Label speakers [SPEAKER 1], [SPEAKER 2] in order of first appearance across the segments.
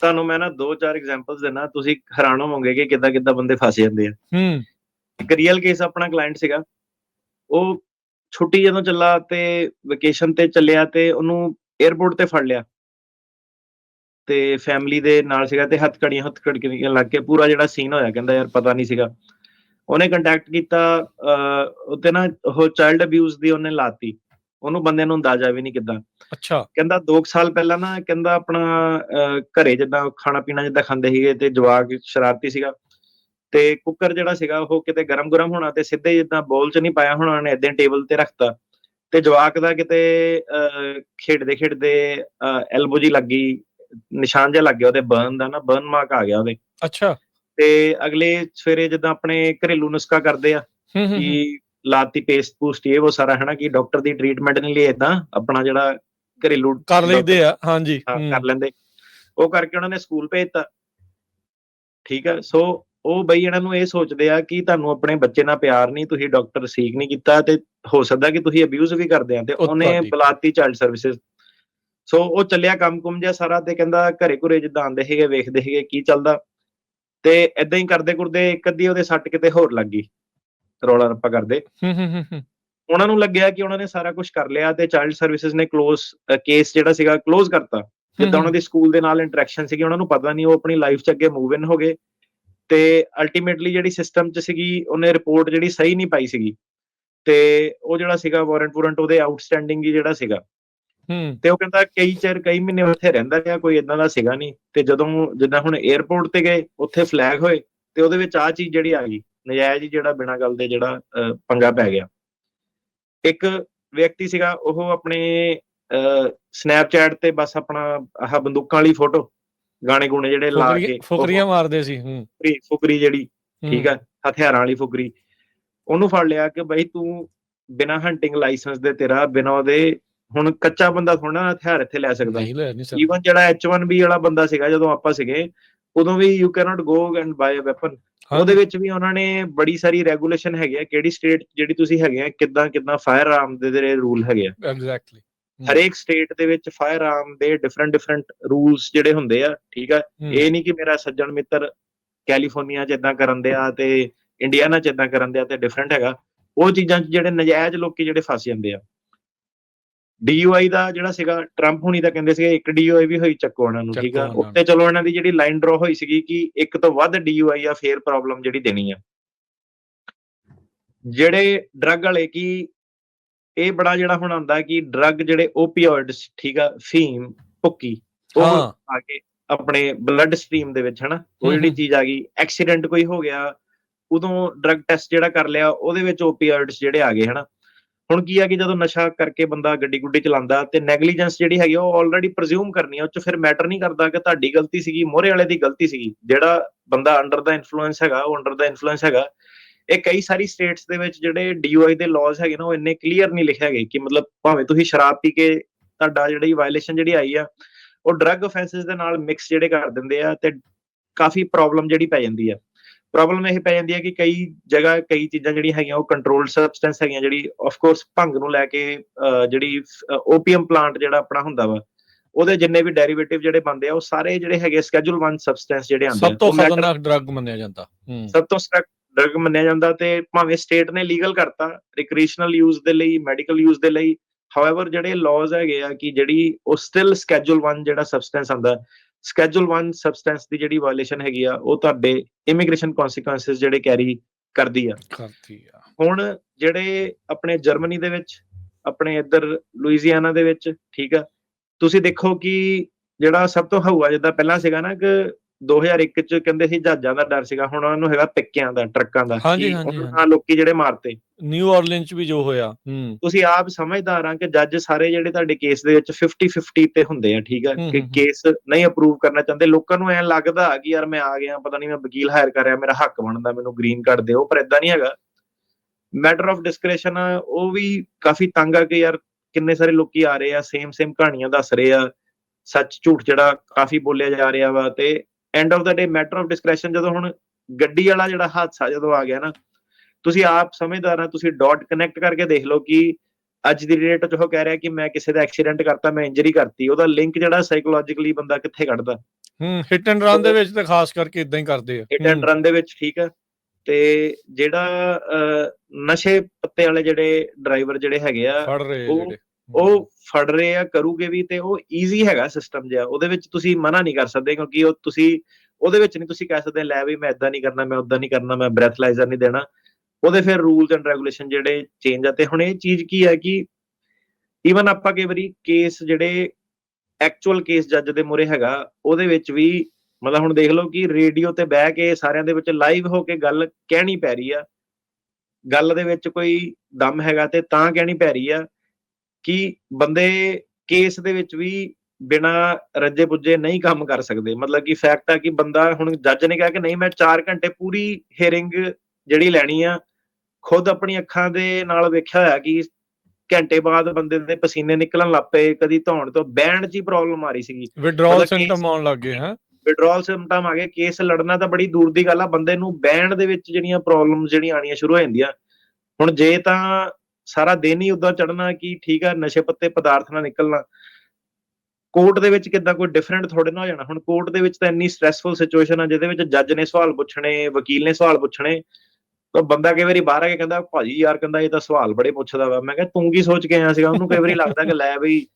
[SPEAKER 1] ਤੁਹਾਨੂੰ ਮੈਂ ਨਾ ਦੋ ਚਾਰ ਐਗਜ਼ਾਮਪਲਸ ਦੇਣਾ ਤੁਸੀਂ ਹੈਰਾਨ ਹੋਵੋਗੇ ਕਿ ਕਿੱਦਾਂ ਕਿੱਦਾਂ ਬੰਦੇ ਫਸ ਜਾਂਦੇ ਆ।
[SPEAKER 2] ਹੂੰ।
[SPEAKER 1] ਇੱਕ ਰੀਅਲ ਕੇਸ ਆਪਣਾ ਕਲਾਇੰਟ ਸੀਗਾ ਉਹ ਛੁੱਟੀ ਜਦੋਂ ਚੱਲਾ ਤੇ ਵਕੇਸ਼ਨ ਤੇ ਚੱਲਿਆ ਤੇ ਉਹਨੂੰ 에어ਪੋਰਟ ਤੇ ਫੜ ਲਿਆ। ਤੇ ਫੈਮਿਲੀ ਦੇ ਨਾਲ ਸੀਗਾ ਤੇ ਹੱਥ ਕੜੀਆਂ ਹੱਥ ਕੜਕੀਆਂ ਲੱਗ ਕੇ ਪੂਰਾ ਜਿਹੜਾ ਸੀਨ ਹੋਇਆ ਕਹਿੰਦਾ ਯਾਰ ਪਤਾ ਨਹੀਂ ਸੀਗਾ। ਉਹਨੇ ਕੰਟੈਕਟ ਕੀਤਾ ਉੱਤੇ ਨਾ ਉਹ ਚਾਈਲਡ ਅਬਿਊਜ਼ ਦੀ ਉਹਨੇ ਲਾਤੀ। ਉਹਨੂੰ ਬੰਦੇ ਨੂੰ ਅੰਦਾਜ਼ਾ ਵੀ ਨਹੀਂ ਕਿੱਦਾਂ।
[SPEAKER 2] ਅੱਛਾ।
[SPEAKER 1] ਕਹਿੰਦਾ 2 ਸਾਲ ਪਹਿਲਾਂ ਨਾ ਕਹਿੰਦਾ ਆਪਣਾ ਘਰੇ ਜਿੱਦਾਂ ਖਾਣਾ ਪੀਣਾ ਜਿੱਦਾਂ ਖਾਂਦੇ ਸੀਗੇ ਤੇ ਜਵਾਕ ਸ਼ਰਾਰਤੀ ਸੀਗਾ। ਤੇ ਕੁੱਕਰ ਜਿਹੜਾ ਸੀਗਾ ਉਹ ਕਿਤੇ ਗਰਮ-ਗਰਮ ਹੋਣਾ ਤੇ ਸਿੱਧੇ ਜਿੱਦਾਂ ਬੋਲ 'ਚ ਨਹੀਂ ਪਾਇਆ ਹੋਣਾ ਉਹਨੇ ਏਦਾਂ ਟੇਬਲ ਤੇ ਰੱਖਤਾ। ਤੇ ਜਵਾਕ ਦਾ ਕਿਤੇ ਖੇਡਦੇ ਖੇਡਦੇ ਐਲਬੋ ਜੀ ਲੱਗੀ ਨਿਸ਼ਾਨ ਜਿਹਾ ਲੱਗ ਗਿਆ ਉਹਦੇ ਬਰਨ ਦਾ ਨਾ ਬਰਨ ਮਾਰਕ ਆ ਗਿਆ ਉਹਦੇ।
[SPEAKER 2] ਅੱਛਾ।
[SPEAKER 1] ਤੇ ਅਗਲੇ ਸਵੇਰੇ ਜਿੱਦਾਂ ਆਪਣੇ ਘਰੇਲੂ ਨੁਸਖਾ ਕਰਦੇ ਆ। ਕਿ ਲਾਤੀ ਪੇਸਟ ਪੂਸਟ ਇਹ ਉਹ ਸਾਰਾ ਹਨਾ ਕਿ ਡਾਕਟਰ ਦੀ ਟ੍ਰੀਟਮੈਂਟ ਨਹੀਂ ਲਈ ਇਦਾਂ ਆਪਣਾ ਜਿਹੜਾ ਘਰੇਲੂ
[SPEAKER 2] ਕਰ ਲਈਦੇ ਆ ਹਾਂਜੀ
[SPEAKER 1] ਕਰ ਲੈਂਦੇ। ਉਹ ਕਰਕੇ ਉਹਨਾਂ ਨੇ ਸਕੂਲ ਭੇਜਤਾ। ਠੀਕ ਆ ਸੋ ਉਹ ਬਈ ਇਹਨਾਂ ਨੂੰ ਇਹ ਸੋਚਦੇ ਆ ਕਿ ਤੁਹਾਨੂੰ ਆਪਣੇ ਬੱਚੇ ਨਾਲ ਪਿਆਰ ਨਹੀਂ ਤੁਸੀਂ ਡਾਕਟਰ ਸੀਕ ਨਹੀਂ ਕੀਤਾ ਤੇ ਹੋ ਸਕਦਾ ਕਿ ਤੁਸੀਂ ਅਬਿਊਜ਼ ਵੀ ਕਰਦੇ ਆ ਤੇ
[SPEAKER 2] ਉਹ
[SPEAKER 1] ਉਹਨੇ ਬੁਲਾਤੀ ਚਾਈਲਡ ਸਰਵਿਸਿਜ਼ ਸੋ ਉਹ ਚੱਲਿਆ ਕੰਮ ਕੁਮ ਜਿਹਾ ਸਾਰਾ ਤੇ ਕਹਿੰਦਾ ਘਰੇ ਘੁਰੇ ਜਿੱਦਾਂ ਆਂਦੇ ਸੀਗੇ ਵੇਖਦੇ ਸੀਗੇ ਕੀ ਚੱਲਦਾ। ਤੇ ਇਦਾਂ ਹੀ ਕਰਦੇ ਕਰਦੇ ਇੱਕ ਅੱਧੀ ਉਹਦੇ ਸੱਟ ਕਿਤੇ ਹੋਰ ਲੱਗ ਗਈ। ਰੌਲਾ ਰੱਪਾ ਕਰਦੇ। ਉਹਨਾਂ ਨੂੰ ਲੱਗਿਆ ਕਿ ਉਹਨਾਂ ਨੇ ਸਾਰਾ ਕੁਝ ਕਰ ਲਿਆ ਤੇ ਚਾਈਲਡ ਸਰਵਿਸਿਜ਼ ਨੇ ক্লোਜ਼ ਕੇਸ ਜਿਹੜਾ ਸੀਗਾ ক্লোਜ਼ ਕਰਤਾ। ਜਿੱਦਾਂ ਉਹਨਾਂ ਦੇ ਸਕੂਲ ਦੇ ਨਾਲ ਇੰਟਰੈਕਸ਼ਨ ਸੀਗੀ ਉਹਨਾਂ ਨੂੰ ਪਤਾ ਨਹੀਂ ਉਹ ਆਪਣੀ ਲਾਈਫ 'ਚ ਅੱਗੇ ਮੂਵ ਇਨ ਹੋ ਗਏ। ਤੇ ਅਲਟੀਮੇਟਲੀ ਜਿਹੜੀ ਸਿਸਟਮ 'ਚ ਸੀਗੀ ਉਹਨੇ ਰਿਪੋਰਟ ਜਿਹੜੀ ਸਹੀ ਨਹੀਂ ਪਾਈ ਸੀਗੀ। ਤੇ ਉਹ ਜਿਹੜਾ ਸੀਗਾ ਵਾਰੰਟ ਵਾਰੰਟ ਉਹਦੇ ਆਊਟਸਟੈਂਡਿੰਗ ਜਿਹੜਾ ਸੀਗਾ।
[SPEAKER 2] ਹੂੰ।
[SPEAKER 1] ਤੇ ਉਹ ਕਹਿੰਦਾ ਕਈ ਚਿਰ ਕਈ ਮਹੀਨੇ ਉੱਥੇ ਰਹਿੰਦਾ ਰਿਹਾ ਕੋਈ ਇਦਾਂ ਦਾ ਸੀਗਾ ਨਹੀਂ। ਤੇ ਜਦੋਂ ਜਿੱਦਾਂ ਹੁਣ 에어ਪੋਰਟ ਤੇ ਗਏ ਉੱਥੇ ਫਲੈਗ ਹੋਏ ਤੇ ਉਹਦੇ ਵਿੱਚ ਆ ਚੀਜ਼ ਜਿਹੜੀ ਆ ਗਈ। ਨਜਾਇਜ਼ ਜਿਹੜਾ ਬਿਨਾਂ ਗੱਲ ਦੇ ਜਿਹੜਾ ਪੰਗਾ ਪੈ ਗਿਆ। ਇੱਕ ਵਿਅਕਤੀ ਸੀਗਾ ਉਹ ਆਪਣੇ ਸਨੈਪਚੈਟ ਤੇ ਬਸ ਆਪਣਾ ਆਹ ਬੰਦੂਕਾਂ ਵਾਲੀ ਫੋਟੋ ਗਾਣੇ ਗੁਣੇ ਜਿਹੜੇ ਲਾ ਕੇ
[SPEAKER 2] ਫੁਕਰੀਆਂ ਮਾਰਦੇ ਸੀ ਹੂੰ।
[SPEAKER 1] ਫੁਕਰੀ ਜਿਹੜੀ ਠੀਕ ਆ ਹਥਿਆਰਾਂ ਵਾਲੀ ਫੁਕਰੀ। ਉਹਨੂੰ ਫੜ ਲਿਆ ਕਿ ਬਈ ਤੂੰ ਬਿਨਾਂ ਹੰਟਿੰਗ ਲਾਇਸੈਂਸ ਦੇ ਤੇਰਾ ਬਿਨਾਂ ਉਹਦੇ ਹੁਣ ਕੱਚਾ ਬੰਦਾ ਥੋੜਾ ਨਾ ਹਥਿਆਰ ਇੱਥੇ ਲੈ ਸਕਦਾ।
[SPEAKER 2] ਨਹੀਂ ਲੈ ਨਹੀਂ ਸਕਦਾ।
[SPEAKER 1] ਈਵਨ ਜਿਹੜਾ H1B ਵਾਲਾ ਬੰਦਾ ਸੀਗਾ ਜਦੋਂ ਆਪਾਂ ਸੀਗੇ ਉਦੋਂ ਵੀ you cannot go and buy a weapon ਉਹਦੇ ਵਿੱਚ ਵੀ ਉਹਨਾਂ ਨੇ ਬੜੀ ਸਾਰੀ ਰੈਗੂਲੇਸ਼ਨ ਹੈਗੇ ਆ ਕਿਹੜੀ ਸਟੇਟ ਜਿਹੜੀ ਤੁਸੀਂ ਹੈਗੇ ਆ ਕਿੱਦਾਂ ਕਿੱਦਾਂ ਫਾਇਰ ਆਰਮ ਦੇ ਜਿਹੜੇ ਰੂਲ ਹੈਗੇ ਆ।
[SPEAKER 2] ਐਗਜ਼ੈਕਟਲੀ
[SPEAKER 1] ਹਰੇਕ ਸਟੇਟ ਦੇ ਵਿੱਚ ਫਾਇਰ ਆਰਮ ਦੇ ਡਿਫਰੈਂਟ ਡਿਫਰੈਂਟ ਰੂਲਸ ਜਿਹੜੇ ਹੁੰਦੇ ਆ ਠੀਕ ਆ? ਇਹ ਨਹੀਂ ਕਿ ਮੇਰਾ ਸੱਜਣ ਮਿੱਤਰ ਕੈਲੀਫੋਰਨੀਆ ਚ ਇਦਾਂ ਕਰਨ ਦਿਆ ਤੇ ਇੰਡੀਆਨਾ ਚ ਇਦਾਂ ਕਰਨ ਦਿਆ ਤੇ ਡਿਫਰੈਂਟ ਹੈਗਾ। ਉਹ ਚੀਜ਼ਾਂ 'ਚ ਜਿਹੜੇ ਨਜਾਇਜ਼ ਲੋਕੀ ਜਿਹੜੇ ਫਸ ਜਾਂਦੇ ਆ। DUI ਦਾ ਜਿਹੜਾ ਸੀਗਾ ਟਰੰਪ ਹੁਣੀ ਤਾਂ ਕਹਿੰਦੇ ਸੀਗੇ ਇੱਕ DUI ਵੀ ਹੋਈ ਚੱਕੋ ਉਹਨਾਂ ਨੂੰ ਠੀਕ ਆ? ਉੱਤੇ ਚਲੋ ਇਹਨਾਂ ਦੀ ਜਿਹੜੀ ਲਾਈਨ ਡਰਾ ਹੋਈ ਸੀਗੀ ਕਿ ਇੱਕ ਤੋਂ ਵੱਧ DUI ਆ ਫੇਰ ਪ੍ਰੋਬਲਮ ਜਿਹੜੀ ਦੇਣੀ ਆ। ਜਿਹੜੇ ਡਰੱਗ ਵਾਲੇ ਕੀ ਇਹ ਬੜਾ ਜਿਹੜਾ ਹੁਣ ਆਉਂਦਾ ਕਿ ਡਰੱਗ ਜਿਹੜੇ ਓਪੀਓਇਡਸ ਠੀਕ ਆ ਫੀਮ ਭੁੱਕੀ ਉਹ ਆ ਕੇ ਆਪਣੇ ਬਲੱਡ ਸਟ੍ਰੀਮ ਦੇ ਵਿੱਚ ਹਨਾ? ਉਹ ਜਿਹੜੀ। ਚੀਜ਼ ਆ ਗਈ ਐਕਸੀਡੈਂਟ ਕੋਈ ਹੋ ਗਿਆ ਉਦੋਂ ਡਰੱਗ ਟੈਸਟ ਜਿਹੜਾ ਕਰ ਲਿਆ ਉਹਦੇ ਵਿੱਚ ਓਪੀਓਇਡਸ ਜਿਹੜੇ ਆ ਗਏ ਹਨਾ? ਹੁਣ ਕੀ ਆ ਕਿ ਜਦੋਂ ਨਸ਼ਾ ਕਰਕੇ ਬੰਦਾ ਗੱਡੀ ਗੁੱਡੀ ਚਲਾਉਂਦਾ ਤੇ ਨੈਗਲੀਜੈਂਸ ਜਿਹੜੀ ਹੈਗੀ ਆ, ਉਹ ਆਲਰੇਡੀ ਪ੍ਰਜ਼ਿਊਮ ਕਰਨੀ ਆ ਉਹ ਚ ਫਿਰ ਮੈਟਰ ਨਹੀਂ ਕਰਦਾ ਕਿ ਤੁਹਾਡੀ ਗਲਤੀ ਸੀਗੀ ਮੋਹਰੇ ਵਾਲੇ ਦੀ ਗਲਤੀ ਸੀਗੀ। ਜਿਹੜਾ ਬੰਦਾ ਅੰਡਰ ਦਾ ਇਨਫਲੂਐਂਸ ਹੈਗਾ ਉਹ ਅੰਡਰ ਦਾ ਇਨਫਲੂਐਂਸ ਹੈਗਾ। ਇਹ ਕਈ ਸਾਰੀ ਸਟੇਟਸ ਦੇ ਵਿੱਚ ਜਿਹੜੇ DUI ਦੇ ਲਾਜ਼ ਹੈਗੇ ਨਾ ਉਹ ਇੰਨੇ ਕਲੀਅਰ ਨਹੀਂ ਲਿਖੇ ਹੈਗੇ ਕਿ ਮਤਲਬ ਭਾਵੇਂ ਤੁਸੀਂ ਸ਼ਰਾਬ ਪੀ ਕੇ ਤੁਹਾਡਾ ਜਿਹੜੀ ਵਾਇਲੇਸ਼ਨ ਜਿਹੜੀ ਆਈ ਆ ਉਹ ਡਰੱਗ ਅਫੈਂਸਸ ਦੇ ਨਾਲ ਮਿਕਸ ਜਿਹੜੇ ਕਰ ਦਿੰਦੇ ਆ ਤੇ ਕਾਫੀ ਪ੍ਰੋਬਲਮ ਜਿਹੜੀ ਪੈ ਜਾਂਦੀ ਆ। ਪ੍ਰੋਬਲਮ ਇਹ ਪੈ ਜਾਂਦੀ ਹੈ ਕਿ ਕਈ ਜਗ੍ਹਾ ਕਈ ਚੀਜ਼ਾਂ ਜਿਹੜੀਆਂ ਹੈਗੀਆਂ ਉਹ ਕੰਟਰੋਲਡ ਸਬਸਟੈਂਸ ਹੈਗੀਆਂ ਜਿਹੜੀ ਆਫ ਕੋਰਸ ਭੰਗ ਨੂੰ ਲੈ ਕੇ ਜਿਹੜੀ ਓਪੀਅਮ ਪਲਾਂਟ ਜਿਹੜਾ ਆਪਣਾ ਹੁੰਦਾ ਵਾ ਉਹਦੇ ਜਿੰਨੇ ਵੀ ਡੈਰੀਵੇਟਿਵ ਜਿਹੜੇ ਬੰਦੇ ਆ ਉਹ ਸਾਰੇ ਜਿਹੜੇ ਹੈਗੇ ਸਕੇਜੂਲ 1 ਸਬਸਟੈਂਸ ਜਿਹੜੇ ਆਉਂਦੇ
[SPEAKER 2] ਸਭ ਤੋਂ ਖਤਰਨਾਕ ਡਰੱਗ ਮੰਨਿਆ ਜਾਂਦਾ
[SPEAKER 1] ਸਭ ਤੋਂ ਸਟ੍ਰਕ ਡਰਗ ਮੰਨਿਆ ਜਾਂਦਾ ਤੇ ਭਾਵੇਂ ਸਟੇਟ ਨੇ ਲੀਗਲ ਕਰਤਾ ਰਿਕ੍ਰੀਏਸ਼ਨਲ ਯੂਜ਼ ਦੇ ਲਈ ਮੈਡੀਕਲ ਯੂਜ਼ ਦੇ ਲਈ ਹਾਊਐਵਰ ਜਿਹੜੇ ਲਾਜ਼ ਹੈਗੇ ਆ ਕਿ ਜਿਹੜੀ ਉਹ ਸਟਿਲ ਸਕੇਜੂਲ 1 ਜਿਹੜਾ ਸਬਸਟੈਂਸ ਆਂਦਾ ਸਕੇਜੂਲ 1 ਸਬਸਟੈਂਸ ਦੀ ਜਿਹੜੀ ਵਾਇਲੇਸ਼ਨ ਹੈਗੀ ਆ ਉਹ ਤੁਹਾਡੇ ਇਮੀਗ੍ਰੇਸ਼ਨ ਕਨਸੀਕੁਐਂਸਸ ਜਿਹੜੇ ਕੈਰੀ ਕਰਦੀ ਆ।
[SPEAKER 2] ਕਰਤੀ ਆ।
[SPEAKER 1] ਹੁਣ ਜਿਹੜੇ ਆਪਣੇ ਜਰਮਨੀ ਦੇ ਵਿੱਚ ਆਪਣੇ ਇੱਧਰ ਲੁਈਜ਼ੀਆਨਾ ਦੇ ਵਿੱਚ ਠੀਕ ਆ ਤੁਸੀਂ ਦੇਖੋ ਕਿ ਜਿਹੜਾ ਸਭ ਤੋਂ ਹਊਆ ਜਿੱਦਾਂ ਪਹਿਲਾਂ ਸੀਗਾ ਨਾ ਕਿ 2001 ਚ ਕਹਿੰਦੇ ਸੀ ਜਹਾਜ਼ਾਂ ਦਾ ਡਰ ਸੀਗਾ ਹੁਣ ਉਹਨਾਂ ਨੂੰ ਹੈਗਾ ਪਿੱਕਿਆਂ ਦਾ ਟਰੱਕਾਂ ਦਾ।
[SPEAKER 2] ਹਾਂਜੀ, ਹਾਂਜੀ।
[SPEAKER 1] ਨਾਲ ਲੋਕੀ ਜਿਹੜੇ ਮਾਰਤੇ।
[SPEAKER 2] ਨਿਊ ਆਰਲੀਨ ਚ ਵੀ ਜੋ ਹੋਇਆ ਹੂੰ।
[SPEAKER 1] ਤੁਸੀਂ ਆਪ ਸਮਝਦਾਰ ਆ ਕਿ ਜੱਜ ਸਾਰੇ ਜਿਹੜੇ ਤੁਹਾਡੇ ਕੇਸ ਦੇ ਵਿੱਚ 50 50 ਤੇ ਹੁੰਦੇ ਆ ਠੀਕ ਆ?
[SPEAKER 2] ਹੂੰ,
[SPEAKER 1] ਕਿ
[SPEAKER 2] ਹੂੰ, ਹੂੰ।
[SPEAKER 1] ਕੇਸ ਨਹੀਂ ਅਪਰੂਵ ਕਰਨਾ ਚਾਹੁੰਦੇ ਲੋਕਾਂ ਨੂੰ ਐਂ ਲੱਗਦਾ ਕਿ ਯਾਰ ਮੈਂ ਆ ਗਿਆ ਪਤਾ ਨਹੀਂ ਮੈਂ ਵਕੀਲ ਹਾਇਰ ਕਰ ਰਿਹਾ ਮੇਰਾ ਹੱਕ ਬਣਦਾ ਮੈਨੂੰ ਗ੍ਰੀਨ ਕਾਰਡ ਦਿਓ ਪਰ ਇਦਾਂ ਨਹੀਂ ਹੈਗਾ। ਮੈਟਰ ਆਫ ਡਿਸਕ੍ਰਿਸ਼ਨ ਉਹ ਵੀ ਕਾਫੀ ਤੰਗ ਆ ਕਿ ਯਾਰ ਕਿੰਨੇ ਸਾਰੇ ਲੋਕੀ ਆ ਰਹੇ ਆ ਸੇਮ ਸੇਮ ਕਹਾਣੀਆਂ ਦੱਸ ਰਹੇ ਆ ਸੱਚ ਝੂਠ ਜਿਹੜਾ ਕਾਫੀ ਬੋਲਿਆ ਜਾ ਰਿਹਾ ਵਾ ਤੇ end of the day matter of discretion ਜਦੋਂ ਹੁਣ ਗੱਡੀ ਵਾਲਾ ਜਿਹੜਾ ਹਾਦਸਾ ਜਦੋਂ ਆ ਗਿਆ ਨਾ ਤੁਸੀਂ ਆਪ ਸਮਝਦਾਰ ਆ ਤੁਸੀਂ ਡਾਟ ਕਨੈਕਟ ਕਰਕੇ ਦੇਖ ਲਓ ਕਿ ਅੱਜ ਦੀ ਡੇਟ 'ਚ ਉਹ ਕਹਿ ਰਿਹਾ ਕਿ ਮੈਂ ਕਿਸੇ ਦਾ ਐਕਸੀਡੈਂਟ ਕਰਤਾ ਮੈਂ ਇੰਜਰੀ ਕਰਤੀ ਉਹਦਾ ਲਿੰਕ ਜਿਹੜਾ ਸਾਈਕੋਲੋਜੀਕਲੀ ਬੰਦਾ ਕਿੱਥੇ ਕੱਢਦਾ?
[SPEAKER 2] ਹੂੰ ਹਿੱਟ ਐਂਡ ਰਨ ਦੇ ਵਿੱਚ ਤਾਂ ਖਾਸ ਕਰਕੇ ਇਦਾਂ ਹੀ ਕਰਦੇ ਆ।
[SPEAKER 1] ਹਿੱਟ ਐਂਡ ਰਨ ਦੇ ਵਿੱਚ ਠੀਕ ਆ। ਤੇ ਜਿਹੜਾ ਨਸ਼ੇ ਪੱਤੇ ਵਾਲੇ ਜਿਹੜੇ ਡਰਾਈਵਰ ਜਿਹੜੇ ਹੈਗੇ ਆ ਉਹ- ਉਹ ਫੜ ਰਹੇ ਆ, ਕਰੂਗੇ ਵੀ ਤੇ ਉਹ ਈਜ਼ੀ ਹੈਗਾ ਸਿਸਟਮ ਜਿਹਾ, ਉਹਦੇ ਵਿੱਚ ਤੁਸੀਂ ਮਨਾ ਨਹੀਂ ਕਰ ਸਕਦੇ ਕਿਉਂਕਿ ਉਹ ਤੁਸੀਂ, ਉਹਦੇ ਵਿੱਚ ਨਹੀਂ ਤੁਸੀਂ ਕਹਿ ਸਕਦੇ, ਲੈ ਵੀ ਮੈਂ ਇਦਾਂ ਨਹੀਂ ਕਰਨਾ, ਮੈਂ ਉਦਾਂ ਨਹੀਂ ਕਰਨਾ, ਮੈਂ ਬ੍ਰੈਥਲਾਈਜ਼ਰ ਨਹੀਂ ਦੇਣਾ। ਉਹਦੇ ਫਿਰ ਰੂਲਸ ਐਂਡ ਰੈਗੂਲੇਸ਼ਨ ਜਿਹੜੇ ਚੇਂਜ ਆ, ਤੇ ਹੁਣ ਇਹ ਚੀਜ਼ ਕੀ ਹੈ ਕਿ ਈਵਨ ਆਪਾਂ ਕਈ ਵਾਰੀ ਕੇਸ ਜਿਹੜੇ ਐਕਚੁਅਲ ਕੇਸ ਜੱਜ ਦੇ ਮੂਹਰੇ ਹੈਗਾ, ਉਹਦੇ ਵਿੱਚ ਵੀ ਮਤਲਬ ਹੁਣ ਦੇਖ ਲਓ ਕਿ ਰੇਡੀਓ ਤੇ ਬਹਿ ਕੇ ਸਾਰਿਆਂ ਦੇ ਵਿੱਚ ਲਾਈਵ ਹੋ ਕੇ ਗੱਲ ਕਹਿਣੀ ਪੈ ਰਹੀ ਆ। ਗੱਲ ਦੇ ਵਿੱਚ ਕੋਈ ਦਮ ਹੈਗਾ ਤੇ ਤਾਂ ਕਹਿਣੀ ਪੈ ਰਹੀ ਆ। ਕਿ ਬੰਦੇ ਕੇਸ ਦੇ ਵਿੱਚ ਵੀ ਬਿਨਾ ਰੱਜੇ ਪੁੱਜੇ ਨਹੀਂ ਕੰਮ ਕਰ ਸਕਦੇ। ਮਤਲਬ ਕਿ ਫੈਕਟ ਆ ਕਿ ਬੰਦਾ ਹੁਣ ਜੱਜ ਨੇ ਕਿਹਾ ਕਿ ਨਹੀਂ ਮੈਂ 4 ਘੰਟੇ ਪੂਰੀ ਹੀਅਰਿੰਗ ਜਿਹੜੀ ਲੈਣੀ ਆ ਖੁਦ ਆਪਣੀ ਅੱਖਾਂ ਦੇ ਨਾਲ ਵੇਖਿਆ ਹੋਇਆ ਕਿ ਘੰਟੇ ਬਾਅਦ ਬੰਦੇ ਦੇ ਪਸੀਨੇ ਨਿਕਲਣ ਲੱਗ ਪਏ ਕਦੀ ਧੌਣ ਤੋਂ ਬੈਂਡ 'ਚ ਹੀ ਪ੍ਰੋਬਲਮ ਆ ਰਹੀ ਸੀਗੀ। ਕਿ-
[SPEAKER 2] ਸਿੰਪਟਮ ਆਉਣ ਲੱਗ ਗਏ ਹਾਂ?
[SPEAKER 1] ਵਿਡਰਾਲ ਸਿੰਪਟਮ ਆ ਗਏ ਕੇਸ ਲੜਨਾ ਤਾਂ ਬੜੀ ਦੂਰ ਦੀ ਗੱਲ ਆ ਬੰਦੇ ਨੂੰ ਬੈਂਡ ਦੇ ਵਿੱਚ ਜਿਹੜੀਆਂ ਪ੍ਰੋਬਲਮਸ ਜਿਹੜੀਆਂ ਆਣੀਆਂ ਸ਼ੁਰੂ ਹੋ ਜਾਂਦੀਆਂ। ਹੁਣ ਜੇ ਤਾਂ ਸਾਰਾ ਦਿਨ ਹੀ ਉਦਾਂ ਚੜਨਾ ਕਿ ਠੀਕ ਆ ਨਸ਼ੇ ਪੱਤੇ ਪਦਾਰਥ ਨਾਲ ਨਿਕਲਣਾ। ਕੋਰਟ ਦੇ ਵਿੱਚ ਕਿੱਦਾਂ ਕੋਈ ਡਿਫਰੈਂਟ ਥੋੜੇ ਨਾ ਹੋ ਜਾਣਾ। ਹੁਣ ਕੋਰਟ ਦੇ ਵਿੱਚ ਤਾਂ ਇੰਨੀ ਸਟ੍ਰੈਸਫੁਲ ਸਿਚੁਏਸ਼ਨ ਆ ਜਿਹਦੇ ਵਿੱਚ ਜੱਜ ਨੇ ਸਵਾਲ ਪੁੱਛਣੇ ਵਕੀਲ ਨੇ ਸਵਾਲ ਪੁੱਛਣੇ। ਤਾਂ ਬੰਦਾ ਕਈ ਵਾਰੀ ਬਾਹਰ ਆ ਕੇ ਕਹਿੰਦਾ ਭਾਜੀ ਯਾਰ ਕਹਿੰਦਾ ਇਹ ਤਾਂ ਸਵਾਲ ਬੜੇ ਪੁੱਛਦਾ ਵਾ। ਮੈਂ ਕਿਹਾ ਤੂੰ ਕੀ ਸੋਚ ਕੇ ਆਇਆ ਸੀਗਾ? ਉਹਨੂੰ ਕਈ ਵਾਰੀ ਲੱਗਦਾ ਕਿ ਲੈ ਬਈ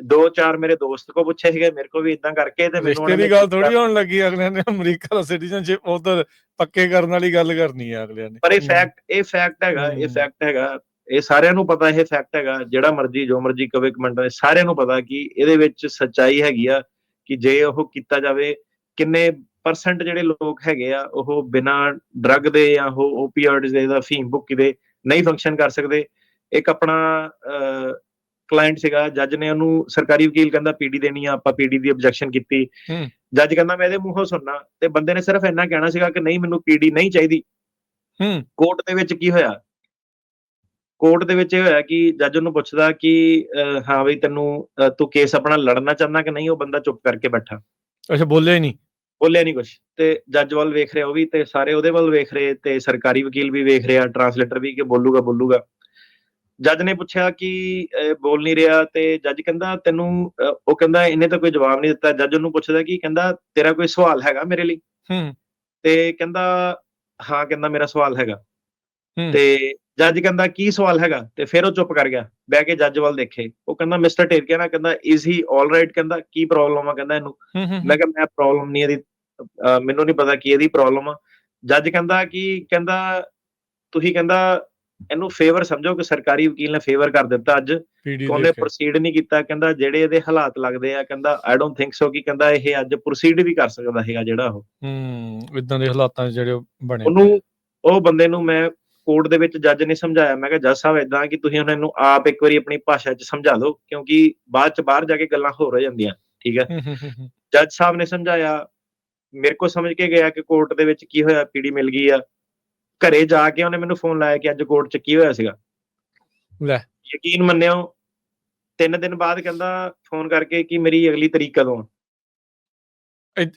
[SPEAKER 1] ਦੋ ਚਾਰ ਮੇਰੇ ਦੋਸਤ ਕੋ ਪੁੱਛੇ ਸੀਗੇ ਮੇਰੇ ਕੋ ਵੀ ਇਦਾਂ ਕਰਕੇ ਤੇ ਮੈਨੂੰ
[SPEAKER 2] ਰਿਸ਼ਤੇ
[SPEAKER 1] ਉਹਨੇ
[SPEAKER 2] ਦੀ ਗੱਲ ਥੋੜੀ ਹੋਣ ਲੱਗੀ ਅਗਲਿਆਂ ਨੇ ਅਮਰੀਕਾ ਦਾ ਸਿਟੀਜ਼ਨਸ਼ਿਪ ਉਧਰ ਪੱਕੇ ਕਰਨ ਵਾਲੀ ਗੱਲ ਕਰਨੀ ਆ ਅਗਲਿਆਂ ਨੇ।
[SPEAKER 1] ਪਰ ਇਹ
[SPEAKER 2] ਹੂੰ।
[SPEAKER 1] ਫੈਕਟ ਇਹ ਫੈਕਟ ਹੈਗਾ ਇਹ। ਫੈਕਟ ਹੈਗਾ ਇਹ ਸਾਰਿਆਂ ਨੂੰ ਪਤਾ ਇਹ ਫੈਕਟ ਹੈਗਾ ਜਿਹੜਾ ਮਰਜ਼ੀ ਜੋ ਮਰਜ਼ੀ ਕਵੇ ਕਮੈਂਟ ਦੇ ਸਾਰਿਆਂ ਨੂੰ ਪਤਾ ਕਿ ਇਹਦੇ ਵਿੱਚ ਸੱਚਾਈ ਹੈਗੀ ਆ ਕਿ ਜੇ ਉਹ ਕੀਤਾ ਜਾਵੇ ਕਿੰਨੇ ਪਰਸੈਂਟ ਜਿਹੜੇ ਲੋਕ ਹੈਗੇ ਆ ਉਹ ਬਿਨਾ ਡਰੱਗ ਦੇ ਜਾਂ ਉਹ ਓਪੀਆਇਡਸ ਦੇ ਜਾਂ ਫੀਮ ਬੁੱਕੀ ਦੇ ਨਹੀਂ ਫੰਕਸ਼ਨ ਕਰ ਸਕਦੇ। ਇੱਕ ਆਪਣਾ ਕਲਾਇੰਟ ਸੀਗਾ ਜੱਜ ਨੇ ਉਹਨੂੰ ਸਰਕਾਰੀ ਵਕੀਲ ਕਹਿੰਦਾ ਪੀਡੀ ਦੇਣੀ ਆ ਆਪਾਂ ਪੀਡੀ ਦੀ ਆਬਜੈਕਸ਼ਨ ਕੀਤੀ। ਜੱਜ ਕਹਿੰਦਾ ਮੈਂ ਇਹਦੇ ਮੂੰਹੋਂ ਸੁਣਨਾ ਤੇ ਬੰਦੇ ਨੇ ਸਿਰਫ ਇੰਨਾ ਕਹਿਣਾ ਸੀਗਾ ਕਿ ਨਹੀਂ ਮੈਨੂੰ ਪੀਡੀ ਨਹੀਂ ਚਾਹੀਦੀ।
[SPEAKER 2] ਹੂੰ।
[SPEAKER 1] ਕੋਰਟ ਦੇ ਵਿੱਚ ਕੀ ਹੋਇਆ? ਕੋਰਟ ਦੇ ਵਿੱਚ ਇਹ ਹੋਇਆ ਕਿ ਜੱਜ ਨੂੰ ਪੁੱਛਦਾ ਕਿ ਹਾਂ ਬਈ ਤੈਨੂੰ ਤੂੰ ਕੇਸ ਆਪਣਾ ਲੜਨਾ ਚਾਹੁੰਦਾ ਕਿ ਨਹੀਂ? ਉਹ ਬੰਦਾ ਚੁੱਪ ਕਰਕੇ ਬੈਠਾ।
[SPEAKER 2] ਅੱਛਾ ਬੋਲੇ ਨਹੀਂ?
[SPEAKER 1] ਬੋਲਿਆ ਨਹੀਂ ਕੁਝ ਤੇ ਜੱਜ ਵੱਲ ਵੇਖ ਰਿਹਾ ਉਹ ਵੀ ਤੇ ਸਾਰੇ ਉਹਦੇ ਵੱਲ ਵੇਖ ਰਹੇ ਤੇ ਸਰਕਾਰੀ ਵਕੀਲ ਵੀ ਵੇਖ ਰਿਹਾ ਟਰਾਂਸਲੇਟਰ ਵੀ ਕਿ ਬੋਲੂਗਾ ਬੋਲੂਗਾ। ਜੱਜ ਨੇ ਪੁੱਛਿਆ ਕਿ ਬੋਲ ਨਹੀਂ ਰਿਹਾ ਤੇ ਜੱਜ ਕਹਿੰਦਾ ਤੈਨੂੰ ਉਹ ਕਹਿੰਦਾ ਇਹਨੇ ਤਾਂ ਕੋਈ ਜਵਾਬ ਨਹੀਂ ਦਿੱਤਾ। ਜੱਜ ਉਹਨੂੰ ਪੁੱਛਦਾ ਕਿ ਕਹਿੰਦਾ ਤੇਰਾ ਕੋਈ ਸਵਾਲ ਹੈਗਾ ਮੇਰੇ ਲਈ?
[SPEAKER 2] ਹੂੰ।
[SPEAKER 1] ਤੇ ਕਹਿੰਦਾ ਹਾਂ ਕਹਿੰਦਾ ਮੇਰਾ ਸਵਾਲ ਹੈਗਾ। ਤੇ ਜੱਜ ਕਹਿੰਦਾ ਕੀ ਸਵਾਲ ਹੈਗਾ? ਤੇ ਫਿਰ ਉਹ ਚੁੱਪ ਕਰ ਗਿਆ। ਬਹਿ ਕੇ ਜੱਜ ਵੱਲ ਦੇਖੇ। ਉਹ ਕਹਿੰਦਾ ਮਿਸਟਰ ਟੇਰਕੇਨਾ ਕਹਿੰਦਾ ਇਜ਼ ਹੀ ਰਾਈਟ ਕਹਿੰਦਾ ਕੀ ਪ੍ਰੋਬਲਮ ਆ? ਕਹਿੰਦਾ ਇਹਨੂੰ। ਮੈਂ ਕਿਹਾ ਮੈਂ ਪ੍ਰੋਬਲਮ ਨਹੀਂ ਇਹਦੀ ਮੈਨੂੰ ਨਹੀਂ ਪਤਾ ਕੀ ਇਹਦੀ ਪ੍ਰੋਬਲਮ ਆ। ਜੱਜ ਕਹਿੰਦਾ ਕਿ ਕਹਿੰਦਾ ਤੁਸੀਂ ਕਹਿੰਦਾ ਇਹਨੂੰ ਫੇਵਰ ਸਮਝੋ ਕਿ ਸਰਕਾਰੀ ਵਕੀਲ ਨੇ ਫੇਵਰ ਕਰ ਦਿੱਤਾ ਅੱਜ। ਉਹਨੇ ਪ੍ਰੋਸੀਡ ਨਹੀਂ ਕੀਤਾ। ਕਹਿੰਦਾ ਜਿਹੜੇ ਇਹਦੇ ਹਾਲਾਤ ਲੱਗਦੇ ਆ ਕਹਿੰਦਾ ਆਈ ਡੋਨਟ ਥਿੰਕ ਸੋ ਕਿ ਕਹਿੰਦਾ ਇਹ ਅੱਜ ਪ੍ਰੋਸੀਡ ਵੀ ਕਰ ਸਕਦਾ ਹੈਗਾ ਜਿਹੜਾ ਉਹ।
[SPEAKER 2] ਹੂੰ ਇਦਾਂ ਦੇ ਹਾਲਾਤਾਂ ਜਿਹੜੇ ਬਣੇ।
[SPEAKER 1] ਉਹਨੂੰ ਉਹ ਬੰਦੇ ਨੂੰ ਮੈਂ ਕੋਰਟ ਦੇ ਵਿੱਚ ਜੱਜ ਨੇ ਸਮਝਾਇਆ। ਮੈਂ ਕਿਹਾ ਜੱਜ ਸਾਹਿਬ ਇਦਾਂ ਕਿ ਤੁਸੀਂ ਉਹਨਾਂ ਨੂੰ ਆਪ ਇੱਕ ਵਾਰੀ ਆਪਣੀ ਭਾਸ਼ਾ 'ਚ ਸਮਝਾ ਦਿਓ ਕਿਉਂਕਿ ਬਾਅਦ 'ਚ ਬਾਹਰ ਜਾ ਕੇ ਗੱਲਾਂ ਹੋਰ ਹੋ ਜਾਂਦੀਆਂ। ਠੀਕ ਹੂੰ। ਜੱਜ ਸਾਹਿਬ ਨੇ ਸਮਝਾਇਆ। ਮੇਰੇ ਕੋ ਸਮਝ ਕੇ ਗਿਆ ਕਿ ਕੋਰਟ ਦੇ ਵਿੱਚ ਕੀ ਹੋਇਆ ਪੀੜੀ ਮਿਲ ਗਈ ਆ। ਘਰੇ ਜਾ ਕੇ ਉਹਨੇ ਮੈਨੂੰ ਫੋਨ ਲਾਇਆ ਕਿ ਅੱਜ ਕੋਰਟ 'ਚ ਕੀ ਹੋਇਆ ਸੀਗਾ।
[SPEAKER 2] ਲੈ।
[SPEAKER 1] ਯਕੀਨ ਮੰਨਿਓ ਤਿੰਨ ਦਿਨ ਬਾਅਦ ਕਹਿੰਦਾ ਫੋਨ ਕਰਕੇ ਕਿ ਮੇਰੀ ਅਗਲੀ ਤਰੀਕ ਕਦੋਂ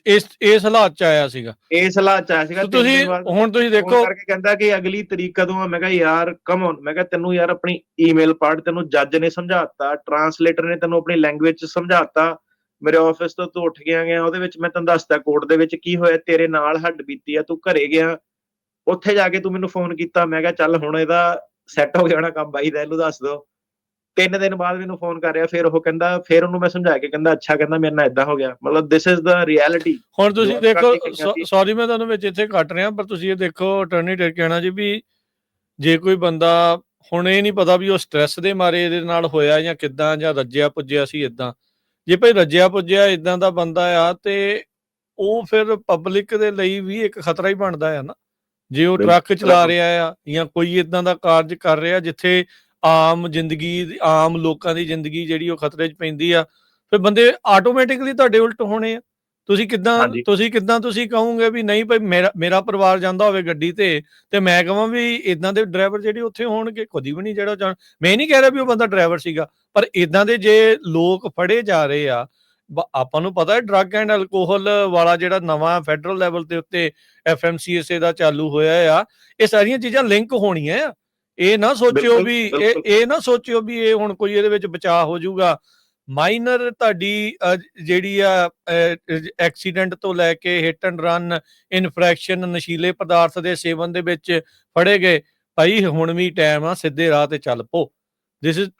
[SPEAKER 2] ਇਸ ਇਸ ਹਾਲਾਤ 'ਚ ਆਇਆ ਸੀਗਾ।
[SPEAKER 1] ਇਸ ਹਾਲਾਤ 'ਚ ਆਇਆ ਸੀਗਾ
[SPEAKER 2] ਤੇ
[SPEAKER 1] ਤਿੰਨ ਦਿਨ
[SPEAKER 2] ਤੁਸੀਂ
[SPEAKER 1] ਬਾਅਦ
[SPEAKER 2] ਹੁਣ ਤੁਸੀਂ ਦੇਖੋ
[SPEAKER 1] ਕਰਕੇ ਕਹਿੰਦਾ ਕਿ ਅਗਲੀ ਤਰੀਕ ਕਦੋਂ ਆ? ਮੈਂ ਕਿਹਾ ਯਾਰ ਕਮ ਔਨ ਮੈਂ ਕਿਹਾ ਤੈਨੂੰ ਯਾਰ ਆਪਣੀ ਈਮੇਲ ਪੜ੍ਹ ਤੈਨੂੰ ਜੱਜ ਨੇ ਸਮਝਾਤਾ ਟਰਾਂਸਲੇਟਰ ਨੇ ਤੈਨੂੰ ਆਪਣੀ ਲੈਂਗੁਏਜ ਚ ਸਮਝਾਤਾ। ਮੇਰੇ ਆਫਿਸ ਤੋਂ ਤੂੰ ਉੱਠ ਗਿਆ ਗਿਆ ਉਹਦੇ ਵਿੱਚ ਮੈਂ ਤੈਨੂੰ ਦੱਸਦਾ ਕੋਰਟ ਦੇ ਵਿੱਚ ਕੀ ਹੋਇਆ? ਤੇਰੇ ਨਾਲ ਹੱਡ ਬੀਤੀ ਆ ਤੂੰ ਘਰੇ ਗਿਆ। ਉੱਥੇ ਜਾ ਕੇ ਤੂੰ ਮੈਨੂੰ ਫੋਨ ਕੀਤਾ। ਮੈਂ ਕਿਹਾ ਚੱਲ ਹੁਣ ਇਹਦਾ ਸੈੱਟ ਹੋ ਗਿਆ ਹੋਣਾ ਕੰਮ ਬਾਈ ਦਾ ਇਹਨੂੰ ਦੱਸ ਦੋ। ਤਿੰਨ ਦਿਨ ਬਾਅਦ ਮੈਨੂੰ ਫੋਨ ਕਰ ਰਿਹਾ ਫਿਰ ਉਹ ਕਹਿੰਦਾ ਫਿਰ ਉਹਨੂੰ ਮੈਂ ਸਮਝਾ ਕੇ ਕਹਿੰਦਾ ਅੱਛਾ ਕਹਿੰਦਾ ਮੇਰੇ ਨਾਲ ਇਦਾਂ ਹੋ ਗਿਆ ਮਤਲਬ ਦਿਸ ਇਜ਼ ਦਾ ਰਿਐਲਿਟੀ
[SPEAKER 2] ਹੁਣ ਤੁਸੀਂ ਦੇਖੋ। ਸੌਰੀ ਮੈਂ ਤੁਹਾਨੂੰ ਵਿੱਚ ਇੱਥੇ ਕੱਟ ਰਿਹਾ ਪਰ ਤੁਸੀਂ ਇਹ ਦੇਖੋ ਅਟਰਨੀ ਟੇਕ ਕਹਿਣਾ ਜੀ ਵੀ ਜੇ ਕੋਈ ਬੰਦਾ ਹੁਣ ਇਹ ਨਹੀਂ ਪਤਾ ਵੀ ਉਹ ਸਟ੍ਰੈਸ ਦੇ ਮਾਰੇ ਇਹਦੇ ਨਾਲ ਹੋਇਆ ਜਾਂ ਕਿੱਦਾਂ ਜਾਂ ਰੱਜਿਆ ਪੁੱਜਿਆ ਸੀ ਇਦਾਂ ਜੇ ਭਾਈ ਰੱਜਿਆ ਪੁੱਜਿਆ ਇਦਾਂ ਦਾ ਬੰਦਾ ਆ ਤੇ ਉਹ ਫਿਰ ਪਬਲਿਕ ਦੇ ਲਈ ਵੀ ਇੱਕ ਖਤਰਾ ਹੀ ਬਣਦਾ ਆ ਨਾ ਜੇ ਉਹ ਟਰੱਕ ਚਲਾ। ਰਿਹਾ ਆ ਜਾਂ ਕੋਈ ਇਦਾਂ ਦਾ ਕਾਰਜ ਕਰ ਰਿਹਾ ਜਿੱਥੇ ਆਮ ਜ਼ਿੰਦਗੀ ਆਮ ਲੋਕਾਂ ਦੀ ਜ਼ਿੰਦਗੀ ਜਿਹੜੀ ਉਹ ਖਤਰੇ 'ਚ ਪੈਂਦੀ ਆ ਫਿਰ ਬੰਦੇ ਆਟੋਮੈਟਿਕਲੀ ਤੁਹਾਡੇ ਉਲਟ ਹੋਣੇ ਆ ਤੁਸੀਂ ਕਿੱਦਾਂ। ਤੁਸੀਂ ਕਿੱਦਾਂ ਤੁਸੀਂ ਕਹੋਗੇ ਵੀ ਨਹੀਂ ਭਾਈ ਮੇਰਾ ਮੇਰਾ ਪਰਿਵਾਰ ਜਾਂਦਾ ਹੋਵੇ ਗੱਡੀ ਤੇ ਤੇ ਮੈਂ ਕਹਾਂ ਵੀ ਇਦਾਂ ਦੇ ਡਰਾਈਵਰ ਜਿਹੜੇ ਉੱਥੇ ਹੋਣਗੇ ਕਦੀ ਵੀ ਨਹੀਂ ਜਿਹੜਾ ਜਾਣ ਮੈਂ ਨਹੀਂ ਕਹਿ ਰਿਹਾ ਵੀ ਉਹ ਬੰਦਾ ਡਰਾਈਵਰ ਸੀਗਾ ਪਰ ਇਦਾਂ ਦੇ ਜੇ ਲੋਕ ਫੜੇ ਜਾ ਰਹੇ ਆ ਆਪਾਂ ਨੂੰ ਪਤਾ ਹੈ ਡਰੱਗ ਐਂਡ ਅਲਕੋਹਲ ਵਾਲਾ ਜਿਹੜਾ ਨਵਾਂ ਫੈਡਰਲ ਲੈਵਲ ਦੇ ਉੱਤੇ ਐਫਐਮਸੀਐਸਏ ਦਾ ਚਾਲੂ ਹੋਇਆ ਆ ਇਹ ਸਾਰੀਆਂ ਚੀਜ਼ਾਂ ਲਿੰਕ ਹੋਣੀਆਂ ਆ ਇਹ ਨਾ ਸੋਚਿਓ ਵੀ ਇਹ। ਇਹ ਨਾ ਸੋਚਿਓ ਵੀ ਇਹ ਹੁਣ ਕੋਈ ਇਹਦੇ ਵਿੱਚ ਬਚਾਅ ਹੋ ਜਾਊਗਾ। ਮਾਈਨਰ ਤੁਹਾਡੀ ਜਿਹੜੀ ਆ ਐਕਸੀਡੈਂਟ ਤੋਂ ਲੈ ਕੇ ਹਿੱਟ ਐਂਡ ਰਨ ਇਨਫਰੈਕਸ਼ਨ ਨਸ਼ੀਲੇ ਪਦਾਰਥ ਦੇ ਸੇਵਨ ਦੇ ਵਿੱਚ ਫੜੇ ਗਏ। ਭਾਈ ਹੁਣ ਵੀ ਟਾਈਮ ਆ ਸਿੱਧੇ ਰਾਹ ਤੇ ਚੱਲ ਪੋ। This is.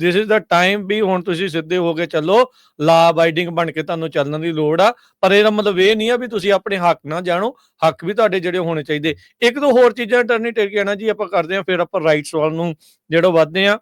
[SPEAKER 2] This is the time ਵੀ ਹੁਣ ਤੁਸੀਂ ਸਿੱਧੇ ਹੋ ਕੇ ਚੱਲੋ। ਲਾ ਅਬਾਈਡਿੰਗ ਬਣ ਕੇ ਤੁਹਾਨੂੰ ਚੱਲਣ ਦੀ ਲੋੜ ਆ। ਪਰ ਇਹਦਾ ਮਤਲਬ ਇਹ ਨਹੀਂ ਆ ਵੀ ਤੁਸੀਂ ਆਪਣੇ ਹੱਕ ਨਾ ਜਾਣੋ। ਹੱਕ ਵੀ ਤੁਹਾਡੇ ਜਿਹੜੇ ਹੋਣੇ ਚਾਹੀਦੇ। ਇੱਕ ਦੋ ਹੋਰ ਚੀਜ਼ਾਂ ਅਟਰਨੀ ਟੇਕ ਨਾ ਜੀ ਆਪਾਂ ਕਰਦੇ ਆ ਫਿਰ ਆਪਾਂ ਰਾਈਟਸ ਵੱਲ ਨੂੰ ਜਿਹੜਾ ਵੱਧਦੇ ਆ